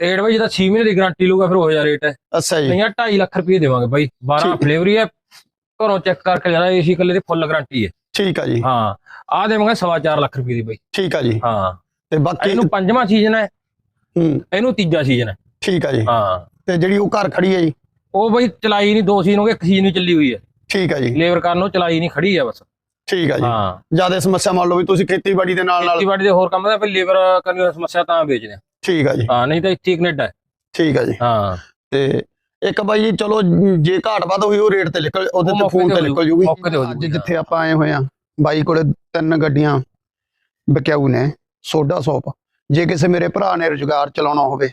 Rate ਬਾਈ ਜਿਹਦਾ 6 ਮਹੀਨੇ ਦੀ guarantee ਲਊਗਾ ਫਿਰ ਉਹ ਜਿਹਾ ਰੇਟ ਹੈ। ਅੱਛਾ ਜੀ। ਨਹੀਂ 2.5 ਲੱਖ ਰੁਪਏ ਦੇਵਾਂਗੇ ਬਾਈ। 12 ਠੀਕ। ਫਲੇਵਰੀ ਹੈ ਘਰੋਂ ਚੈੱਕ ਕਰਕੇ ਜਾਣਾ ਏਸੀ ਕੱਲੇ ਦੀ ਫੁੱਲ ਗਾਰੰਟੀ ਹੈ। ਠੀਕ ਆ ਜੀ। ਹਾਂ ਆ ਦੇਵਾਂਗੇ 4.5 ਲੱਖ ਰੁਪਏ ਦੀ ਬਾਈ। ਠੀਕ ਆ ਜੀ। ਹਾਂ। ਤੇ ਬਾਕੀ ਇਹਨੂੰ ਪੰਜਵਾਂ ਸੀਜ਼ਨ ਹੈ। ਹੂੰ। ਇਹਨੂੰ ਤੀਜਾ ਸੀਜ਼ਨ ਹੈ। ਠੀਕ ਆ ਜੀ। ਹਾਂ। ਤੇ ਜਿਹੜੀ ਉਹ ਘਰ ਖੜੀ ਹੈ ਜੀ? ਉਹ ਬਾਈ ਚਲਾਈ ਨਹੀਂ ਦੋ ਸੀਜ਼ਨ ਹੋ ਗਏ ਇੱਕ ਸੀਜ਼ਨ ਹੀ ਚੱਲੀ ਹੋਈ ਹੈ। ਠੀਕ ਆ ਜੀ। ਲੇਬਰ ਕਰਨ ਨੂੰ ਚਲਾਈ ਨਹੀਂ ਖੜੀ ਹੈ ਬਸ। ਠੀਕ ਆ ਜੀ। ਹਾਂ। ਜ਼ਿਆਦਾ ਸਮੱਸਿਆ ਮੰਨ ਲਓ ਵੀ ਤੁਸੀਂ ਖੇਤੀਬਾੜੀ ਦੇ ਨਾਲ ਨਾਲ ਖੇਤੀਬਾੜੀ ਦੇ ਹੋਰ ਕੰਮ ਦਾ ਫਿਰ ਲੇਬਰ ਕਰਨੀ ਹੋਈ ਸਮੱਸਿਆ ਤਾਂ ਵੇਚਦੇ ਆ ਠੀਕ ਆ ਜੀ। ਹਾਂ ਨਹੀਂ ਤਾਂ ਇੱਥੇ ਹੀ ਕੈਨੇਡਾ ਹੈ। ਠੀਕ ਆ ਜੀ। ਹਾਂ। ਤੇ ਇੱਕ ਬਾਈ ਜੀ ਚਲੋ ਜੇ ਘਾਟ ਵੱਧ ਹੋਈ ਉਹ ਰੇਟ ਤੇ ਨਿਕਲ ਉਹਦੇ ਉਹ ਤੇ ਫੋਨ ਤੇ ਨਿਕਲ ਜੂਗੀ। ਅੱਜ ਜਿੱਥੇ ਆਪਾਂ ਆਏ ਹੋਏ ਆ ਬਾਈ ਕੋਲੇ ਤਿੰਨ ਗੱਡੀਆਂ ਵਿਕਿਆਊ ਨੇ ਸੋਡਾ ਸੌਪ। ਜੇ ਕਿਸੇ ਮੇਰੇ ਭਰਾ ਨੇ ਰੁਜ਼ਗਾਰ ਚਲਾਉਣਾ ਹੋਵੇ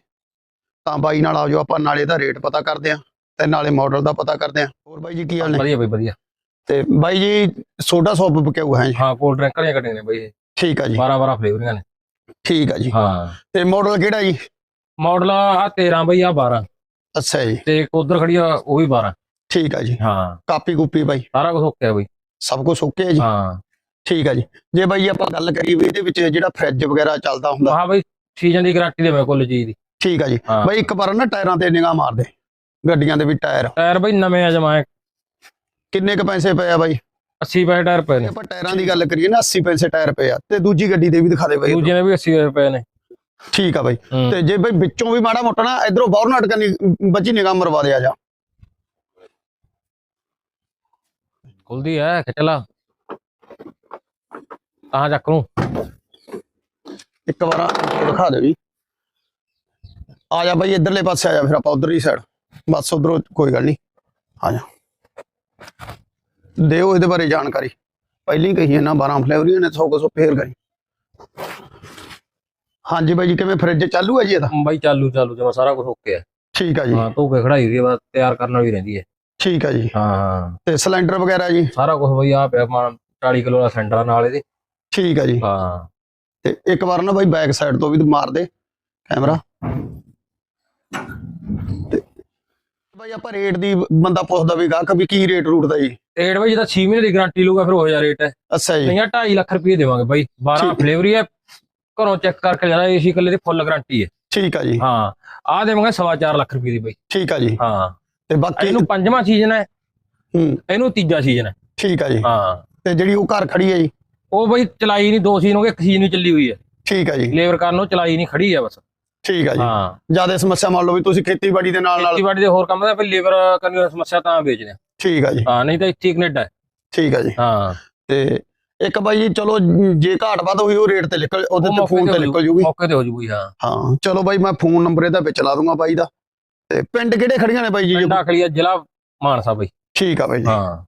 ਤਾਂ ਬਾਈ ਨਾਲ ਆਜੋ ਆਪਾਂ ਨਾਲੇ ਦਾ ਰੇਟ ਪਤਾ ਕਰਦੇ ਆ ਤੇ ਨਾਲੇ ਮਾਡਲ ਦਾ ਪਤਾ ਕਰਦੇ ਆ ਹੋਰ ਬਾਈ ਜੀ ਕੀ ਹਾਲ ਨੇ? ਵਧੀਆ ਬਈ ਵਧੀਆ। ਤੇ ਬਾਈ ਜੀ ਸੋਡਾ ਸੌਪ ਵਿਕਿਆਊ ਹੈ ਜੀ। ਹਾਂ ਕੋਲਡ ਡਰਿੰਕ ਵਾਲੀਆਂ ਕੱਟੀਆਂ ਨੇ ਬਈ ਇਹ। ਠੀਕ ਆ ਜੀ। 12 12 ਫਲੇਵਰੀਆਂ ਨੇ। ਠੀਕ ਆ ਜੀ। ਹਾਂ। ਤੇ ਮਾਡਲ ਕਿਹੜਾ ਜੀ? ਮਾਡਲ ਆ 13 ਬਈ ਆ 12 ਅੱਛਾ ਜੀ। ਤੇ ਇੱਕ ਉਧਰ ਖੜੀ ਆ ਉਹ ਵੀ 12 ਠੀਕ ਆ ਜੀ। ਹਾਂ। ਕਾਪੀ ਕੂਪੀ ਬਾਈ। ਸਾਰਾ ਕੁਝ ਓਕੇ ਆ ਬਈ। ਸਭ ਕੁਝ ਓਕੇ ਹੈ ਜੀ? ਹਾਂ। ਠੀਕ ਆ ਜੀ। ਜੇ ਬਾਈ ਆਪਾਂ ਗੱਲ ਕਰੀਏ ਵੀ ਇਹਦੇ ਵਿੱਚ ਜਿਹੜਾ ਫ੍ਰਿਜ ਵਗੈਰਾ ਚੱਲਦਾ ਹੁੰਦਾ। ਹਾਂ ਬਈ ਸੀਜ਼ਨ ਦੀ ਗਾਰੰਟੀ ਦੇ ਕੁੱਲ ਚੀਜ਼ ਦੀ। ਠੀਕ ਆ ਜੀ। ਬਾਈ ਇੱਕ ਵਾਰ ਨਾ ਟਾਇਰਾਂ ਤੇ ਨਿਗਾਹ ਮਾਰ ਦੇ। ਗੱਡੀਆਂ ਦੇ ਵੀ ਟਾਇਰ। ਟਾਇਰ ਬਈ ਨਵੇਂ ਆ ਜਮਾਏ ਕਿੰਨੇ ਕ ਪੈਸੇ ਪਏ ਆ ਬਾਈ? 80 ਪੈਸੇ ਟਾਇਰ ਪਏ ਨੇ। ਆਪਾਂ ਟਾਇਰਾਂ ਦੀ ਗੱਲ ਕਰੀਏ ਨਾ 80 ਪੈਸੇ ਟਾਇਰ ਪਏ ਆ। ਤੇ ਦੂਜੀ ਗੱਡੀ ਦੇ ਵੀ ਦਿਖਾ ਦੇ ਬਾਈ ਦੂਜੇ ਨੇ ਵੀ 80 ਰੁਪਏ ਨੇ। ਠੀਕ ਆ ਬਾਈ। ਤੇ ਜੇ ਬਾਈ ਵਿੱਚੋਂ ਵੀ ਮਾੜਾ ਮੋਟਾ ਨਾ ਇਧਰੋਂ ਬਾਹਰ ਨਾਟਕ ਨਹੀਂ ਬੱਚੀ ਨਿਗਾਹ ਮਰਵਾ ਦੇ ਆ ਜਾ। ਖੁੱਲਦੀ ਹੈ ਖਿਚਲਾ। ਤਾਂ ਚੱਕ ਨੂੰ ਇੱਕ ਵਾਰ ਦਿਖਾ ਦੇ ਵੀ। ਆ ਜਾ ਬਾਈ ਇਧਰਲੇ ਪਾਸੇ ਆ ਜਾ ਫਿਰ ਆਪਾਂ ਉਧਰਲੀ ਸਾਈਡ ਬਸ ਉਧਰੋਂ ਕੋਈ ਗੱਲ ਨਹੀਂ। ਆ ਜਾ। ਦਿਓ ਇਹਦੇ ਬਾਰੇ ਜਾਣਕਾਰੀ। ਪਹਿਲੀ ਕਹੀ ਹੈ ਨਾ 12 ਫਲੇਵਰੀਆਂ ਨੇ 100 ਕੁ ਫੇਰ ਗਈ ਹਾਂਜੀ ਬਾਈ ਜੀ ਕਿਵੇਂ ਫ੍ਰਿਜ ਚਾਲੂ ਹੈ ਜੀ ਇਹਦਾ? ਬਾਈ ਚਾਲੂ ਚਾਲੂ ਜਮਾ ਸਾਰਾ ਕੁਝ ਓਕੇ ਹੈ। ਠੀਕ ਆ ਜੀ। ਹਾਂ ਧੋ ਕੇ ਖੜਾਈ ਦੀ ਬਸ ਤਿਆਰ ਕਰਨ ਵਾਲੀ ਰਹਿੰਦੀ ਹੈ। ਠੀਕ ਆ ਜੀ। ਹਾਂ ਤੇ ਸਿਲੰਡਰ ਵਗੈਰਾ ਜੀ? ਸਾਰਾ ਕੁਝ ਬਈ ਆ ਪਿਆ ਮਾਨ 40 ਕਿਲੋ ਦਾ ਸੈਂਟਰ ਨਾਲ ਇਹਦੇ। ਠੀਕ ਆ ਜੀ। ਹਾਂ। ਤੇ ਇੱਕ ਵਾਰ ਨਾ ਬਾਈ ਬੈਕ ਸਾਈਡ ਤੋਂ ਵੀ ਮਾਰ ਦੇ ਕੈਮਰਾ। ਤੇ ਬਾਈ ਆਪਾਂ ਰੇਟ ਦੀ ਬੰਦਾ ਪੁੱਛਦਾ ਵੀ ਗਾਹਕ ਵੀ ਕੀ ਰੇਟ ਰੂਟ ਦਾ ਜੀ? ਰੇਟ ਬਈ ਜਿਹਦਾ 6 ਮਹੀਨੇ ਦੀ ਗਾਰੰਟੀ ਲਊਗਾ ਫਿਰ ਉਹ ਜਿਹਾ ਰੇਟ ਹੈ। ਅੱਛਾ ਜੀ। ਨਹੀਂ 2.5 ਲੱਖ ਰੁਪਏ ਦੇਵਾਂਗੇ ਬਾਈ। 12 ਠੀਕ। ਫਲੇਵਰੀ ਹੈ ਘਰੋਂ ਚੈੱਕ ਕਰਕੇ ਜਾਣਾ ਏਸੀ ਕੱਲੇ ਦੀ ਫੁੱਲ ਗਾਰੰਟੀ ਹੈ। ਠੀਕ ਆ ਜੀ। ਹਾਂ ਆ ਦੇਵਾਂਗੇ 4.5 ਲੱਖ ਰੁਪਏ ਦੀ ਬਾਈ। ਠੀਕ ਆ ਜੀ। ਹਾਂ। ਤੇ ਬਾਕੀ ਇਹਨੂੰ ਪੰਜਵਾਂ ਸੀਜ਼ਨ ਹੈ। ਹੂੰ। ਇਹਨੂੰ ਤੀਜਾ ਸੀਜ਼ਨ ਹੈ। ਠੀਕ ਆ ਜੀ। ਹਾਂ। ਤੇ ਜਿਹੜੀ ਉਹ ਘਰ ਖੜੀ ਹੈ ਜੀ? ਉਹ ਬਈ ਚਲਾਈ ਨਹੀਂ ਦੋ ਸੀਜ਼ਨ ਹੋ ਗਏ ਇੱਕ ਸੀਜ਼ਨ ਹੀ ਚੱਲੀ ਹੋਈ ਹੈ। ਠੀਕ ਆ ਜੀ। ਲੇਬਰ ਕਰਨ ਨੂੰ ਚਲਾਈ ਨਹੀਂ ਖੜੀ ਹੈ ਬਸ। ਠੀਕ ਆ ਜੀ। ਹਾਂ। ਜ਼ਿਆਦਾ ਸਮੱਸਿਆ ਮੰਨ ਲਓ ਵੀ ਤੁਸੀਂ ਖੇਤੀਬਾੜੀ ਦੇ ਨਾਲ ਨਾਲ ਖੇਤੀਬਾੜੀ ਦੇ ਹੋਰ ਕੰਮ ਦਾ ਫਿਰ ਲੇਬਰ ਕਰਨੀ ਹੋਈ ਸਮੱਸਿਆ ਤਾਂ ਵੇਚਦੇ ਆ ਠੀਕ ਆ ਜੀ। ਹਾਂ ਨਹੀਂ ਤਾਂ ਇੱਥੇ ਹੀ ਕੈਨੇਡਾ ਹੈ। ਠੀਕ ਆ ਜੀ। ਹਾਂ। ਤੇ ਇੱਕ ਬਾਈ ਜੀ ਚਲੋ ਜੇ ਘਾਟ ਵੱਧ ਹੋਈ ਉਹ ਰੇਟ ਤੇ ਨਿਕਲ ਉਹਦੇ ਉਹ ਤੇ ਫੋਨ ਤੇ ਨਿਕਲ ਜੂਗੀ। ਮੌਕੇ ਤੇ ਹੋ ਜੂਗੀ ਹਾਂ। ਹਾਂ ਚਲੋ ਬਾਈ ਮੈਂ ਫੋਨ ਨੰਬਰ ਇਹਦਾ ਵਿੱਚ ਲਾ ਦੂੰਗਾ ਬਾਈ ਦਾ। ਤੇ ਪਿੰਡ ਕਿਹੜੇ ਖੜੀਆਂ ਨੇ ਬਾਈ ਜੀ? ਪਿੰਡਾ ਖਲੀਆ ਜ਼ਿਲ੍ਹਾ ਮਾਨਸਾ ਬਈ। ਠੀਕ ਆ ਬਾਈ ਜੀ। ਹਾਂ।